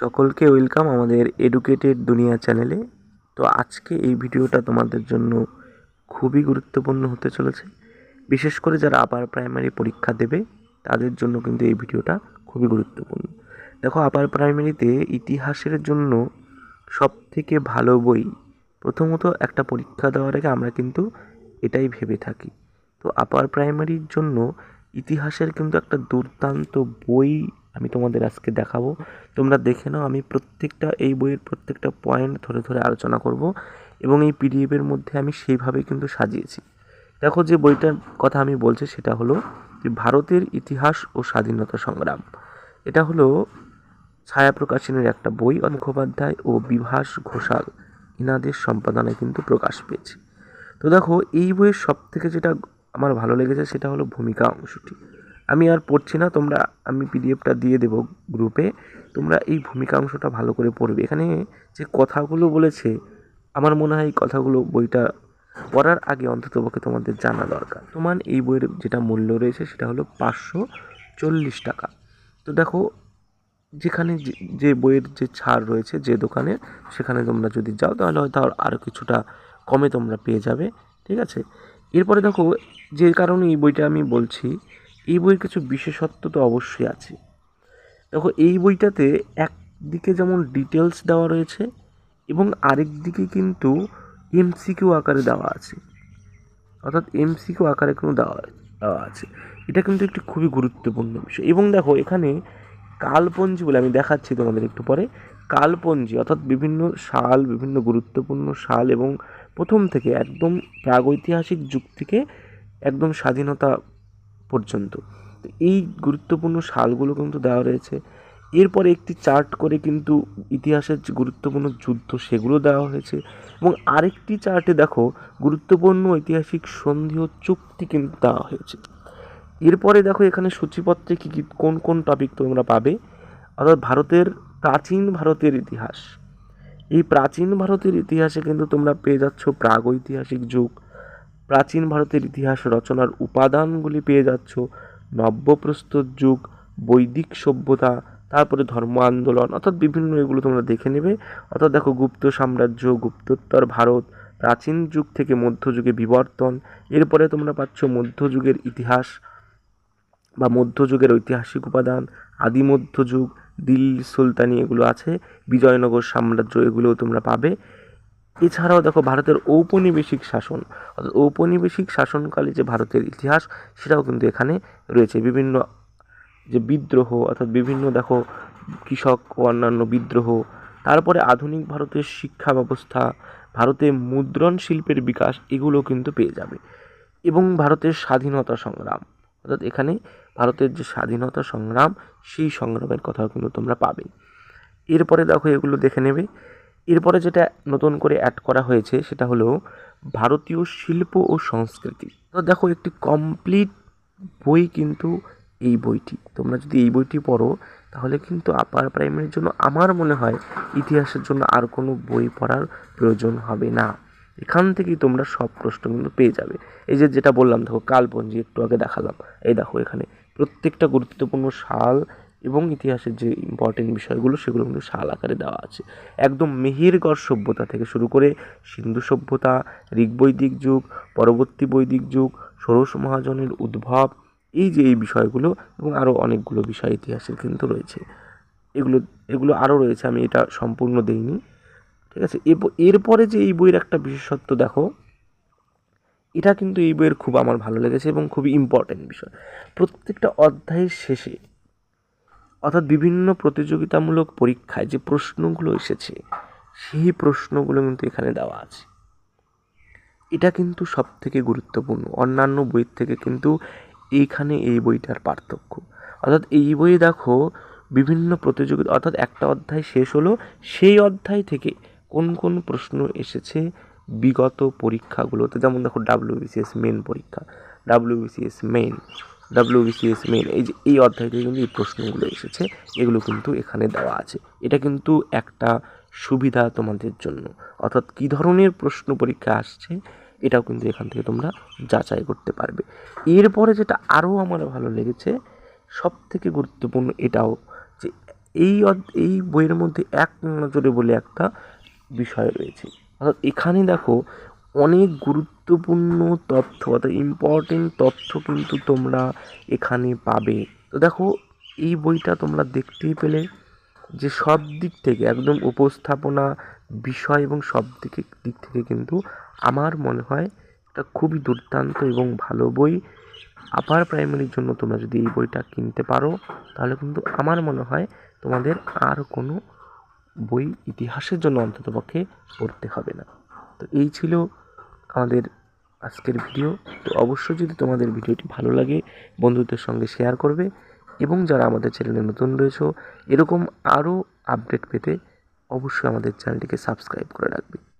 সকলকে ওয়েলকাম আমাদের এডুকেটেড দুনিয়া চ্যানেলে। তো আজকে এই ভিডিওটা তোমাদের জন্য খুবই গুরুত্বপূর্ণ হতে চলেছে। বিশেষ করে যারা আপার প্রাইমারি পরীক্ষা দেবে, তাদের জন্য কিন্তু এই ভিডিওটা খুবই গুরুত্বপূর্ণ। দেখো, আপার প্রাইমারিতে ইতিহাসের জন্য সব থেকে ভালো বই, প্রথমত একটা পরীক্ষা দেওয়ার আগে আমরা কিন্তু এটাই ভেবে থাকি। তো আপার প্রাইমারির জন্য ইতিহাসের কিন্তু একটা দুর্দান্ত বই আমি তোমাদের আজকে দেখাবো। তোমরা দেখে নাও, আমি প্রত্যেকটা, এই বইয়ের প্রত্যেকটা পয়েন্ট ধরে ধরে আলোচনা করব এবং এই পিডিএফের মধ্যে আমি সেইভাবেই কিন্তু সাজিয়েছি। দেখো যে বইটার কথা আমি বলছি, সেটা হলো যে ভারতের ইতিহাস ও স্বাধীনতা সংগ্রাম। এটা হলো ছায়া প্রকাশনের একটা বই, মুখোপাধ্যায় ও বিভাস ঘোষাল। ইনাদের সম্পাদনায় কিন্তু প্রকাশ পেয়েছে। তো দেখো, এই বইয়ের সব থেকে যেটা আমার ভালো লেগেছে, সেটা হলো ভূমিকা অংশটি। আমি আর পড়ছি না, তোমরা, আমি পিডিএফটা দিয়ে দেবো গ্রুপে তোমরা এই ভূমিকা অংশটা ভালো করে পড়বে। এখানে যে কথাগুলো বলেছে, আমার মনে হয় এই কথাগুলো বইটা পড়ার আগে অন্ততপক্ষে তোমাদের জানা দরকার। তোমার এই বইয়ের যেটা মূল্য রয়েছে, সেটা হলো পাঁচশো চল্লিশ টাকা। তো দেখো, যেখানে যে- বইয়ের যে ছাড় রয়েছে, যে দোকানে, সেখানে তোমরা যদি যাও, তাহলে হয়তো আর- আরও কিছুটা কমে তোমরা পেয়ে যাবে। ঠিক আছে? এরপরে দেখো, যে কারণে এই বইটা আমি বলছি এই বইয়ের কিছু বিশেষত্ব তো অবশ্যই আছে। দেখো, এই বইটাতে একদিকে যেমন ডিটেলস দেওয়া রয়েছে এবং আরেক দিকে কিন্তু এমসিকিউ আকারে দেওয়া আছে। অর্থাৎ এমসিকিউ আকারে কোনো দেওয়া দেওয়া আছে। এটা কিন্তু একটি খুবই গুরুত্বপূর্ণ বিষয়। এবং দেখো, এখানে কালপঞ্জি বলে আমি দেখাচ্ছি তোমাদের একটু পরে। কালপঞ্জি অর্থাৎ বিভিন্ন সাল, বিভিন্ন গুরুত্বপূর্ণ সাল এবং প্রথম থেকে একদম প্রাগৈতিহাসিক যুগ থেকে একদম স্বাধীনতা পর্যন্ত। তো এই গুরুত্বপূর্ণ সালগুলো কিন্তু দেওয়া রয়েছে। এরপরে একটি চার্ট করে কিন্তু ইতিহাসের যে গুরুত্বপূর্ণ যুদ্ধ সেগুলো দেওয়া হয়েছে। এবং আরেকটি চার্টে দেখো, গুরুত্বপূর্ণ ঐতিহাসিক সন্ধি ও চুক্তি কিন্তু দেওয়া হয়েছে। এরপরে দেখো, এখানে সূচিপত্রে কী কী, কোন কোন টপিক তোমরা পাবে? অর্থাৎ ভারতের প্রাচীন ভারতের ইতিহাস। এই প্রাচীন ভারতের ইতিহাসে কিন্তু তোমরা পেয়ে যাচ্ছ প্রাগৈতিহাসিক যুগ। প্রাচীন ভারতের ইতিহাস রচনার উপাদানগুলি পেয়ে যাচ্ছ। নব্যপ্রস্তর যুগ, বৈদিক সভ্যতা, তারপরে ধর্ম আন্দোলন, অর্থাৎ বিভিন্ন এগুলো তোমরা দেখে নেবে। অর্থাৎ দেখো গুপ্ত সাম্রাজ্য, গুপ্তোত্তর ভারত, প্রাচীন যুগ থেকে মধ্যযুগে বিবর্তন, এরপরে তোমরা পাচ্ছ মধ্যযুগের ইতিহাস বা মধ্যযুগের ঐতিহাসিক উপাদান আদি মধ্যযুগ দিল্লি সুলতানি এগুলো আছে, বিজয়নগর সাম্রাজ্য এগুলোও তোমরা পাবে। এছাড়াও দেখো ভারতের ঔপনিবেশিক শাসন, অর্থাৎ ঔপনিবেশিক শাসনকালে যে ভারতের ইতিহাস, সেটাও কিন্তু এখানে রয়েছে। বিভিন্ন যে বিদ্রোহ, অর্থাৎ বিভিন্ন দেখো কৃষক ও অন্যান্য বিদ্রোহ, তারপরে আধুনিক ভারতের শিক্ষা ব্যবস্থা, ভারতে মুদ্রণ শিল্পের বিকাশ, এগুলো কিন্তু পেয়ে যাবে। এবং ভারতের স্বাধীনতা সংগ্রাম, অর্থাৎ এখানে ভারতের যে স্বাধীনতা সংগ্রাম, সেই সংগ্রামের কথাও কিন্তু তোমরা পাবে। এরপরে দেখো এগুলো দেখে নেবে। এরপরে যেটা নতুন করে অ্যাড করা হয়েছে, সেটা হলো ভারতীয় শিল্প ও সংস্কৃতি। তো দেখো, একটি কমপ্লিট বই কিন্তু এই বইটি। তোমরা যদি এই বইটি পড়ো, তাহলে কিন্তু আপার প্রাইমারির জন্য আমার মনে হয় ইতিহাসের জন্য আর কোনো বই পড়ার প্রয়োজন হবে না। এখান থেকেই তোমরা সব প্রশ্ন কিন্তু পেয়ে যাবে। এই যে যেটা বললাম, দেখো, কালপঞ্জি, একটু আগে দেখালাম। এই দেখো, এখানে প্রত্যেকটা গুরুত্বপূর্ণ সাল এবং ইতিহাসের যে ইম্পর্টেন্ট বিষয়গুলো, সেগুলো কিন্তু সাল আকারে দেওয়া আছে। একদম মেহেরগড় সভ্যতা থেকে শুরু করে সিন্ধু সভ্যতা, ঋগ্বৈদিক যুগ, পরবর্তী বৈদিক যুগ, ষোড়শ মহাজনের উদ্ভব, এই যে এই বিষয়গুলো এবং আরও অনেকগুলো বিষয় ইতিহাসের কিন্তু রয়েছে। এগুলো এগুলো আরও রয়েছে, আমি এটা সম্পূর্ণ দেইনি। ঠিক আছে? এরপ- এরপরে যে এই বইয়ের একটা বিশেষত্ব দেখো, এটা কিন্তু এই বইয়ের খুব আমার ভালো লেগেছে এবং খুবই ইম্পর্টেন্ট বিষয়। প্রত্যেকটা অধ্যায়ের শেষে অর্থাৎ বিভিন্ন প্রতিযোগিতামূলক পরীক্ষায় যে প্রশ্নগুলো এসেছে, সেই প্রশ্নগুলো কিন্তু এখানে দেওয়া আছে। এটা কিন্তু সব থেকে গুরুত্বপূর্ণ। অন্যান্য বইয়ের থেকে কিন্তু এইখানে এই বইটার পার্থক্য। অর্থাৎ এই বইয়ে দেখো, বিভিন্ন প্রতিযোগিতা, অর্থাৎ একটা অধ্যায় শেষ হলো, সেই অধ্যায় থেকে কোন কোন প্রশ্ন এসেছে বিগত পরীক্ষাগুলোতে? যেমন দেখো ডাব্লিউবিসিএস মেন পরীক্ষা ডাব্লিউবিসিএস মেন ডাব্লিউবিসিএস মেন এই যে, এই অধ্যায় কিন্তু এই প্রশ্নগুলো এসেছে, এগুলো কিন্তু এখানে দেওয়া আছে। এটা কিন্তু একটা সুবিধা তোমাদের জন্য। অর্থাৎ কী ধরনের প্রশ্ন পরীক্ষা আসছে, এটাও কিন্তু এখান থেকে তোমরা যাচাই করতে পারবে। এরপরে যেটা আরও আমার ভালো লেগেছে সব থেকে গুরুত্বপূর্ণ এটাও যে, এই এই বইয়ের মধ্যে এক নজরে বলে একটা বিষয় রয়েছে। অর্থাৎ এখানে দেখো, অনেক গুরুত্বপূর্ণ তথ্য, অর্থাৎ ইম্পর্টেন্ট তথ্য কিন্তু তোমরা এখানে পাবে। তো দেখো, এই বইটা তোমরা দেখতেই পেলে যে সব দিক থেকে, একদম উপস্থাপনা বিষয় এবং সব দিকে দিক থেকে কিন্তু আমার মনে হয় এটা খুবই দুর্দান্ত এবং ভালো বই। আপার প্রাইমারির জন্য তোমরা যদি এই বইটা কিনতে পারো, তাহলে কিন্তু আমার মনে হয় তোমাদের আর কোনো বই ইতিহাসের জন্য অন্ততপক্ষে পড়তে হবে না। তো এই ছিল আমাদের আজকের ভিডিও। তো অবশ্যই যদি তোমাদের ভিডিওটি ভালো লাগে, বন্ধুদের সঙ্গে শেয়ার করবে এবং যারা আমাদের চ্যানেলে নতুন রয়েছে, এরকম আরও আপডেট পেতে অবশ্যই আমাদের চ্যানেলটিকে সাবস্ক্রাইব করে রাখবে।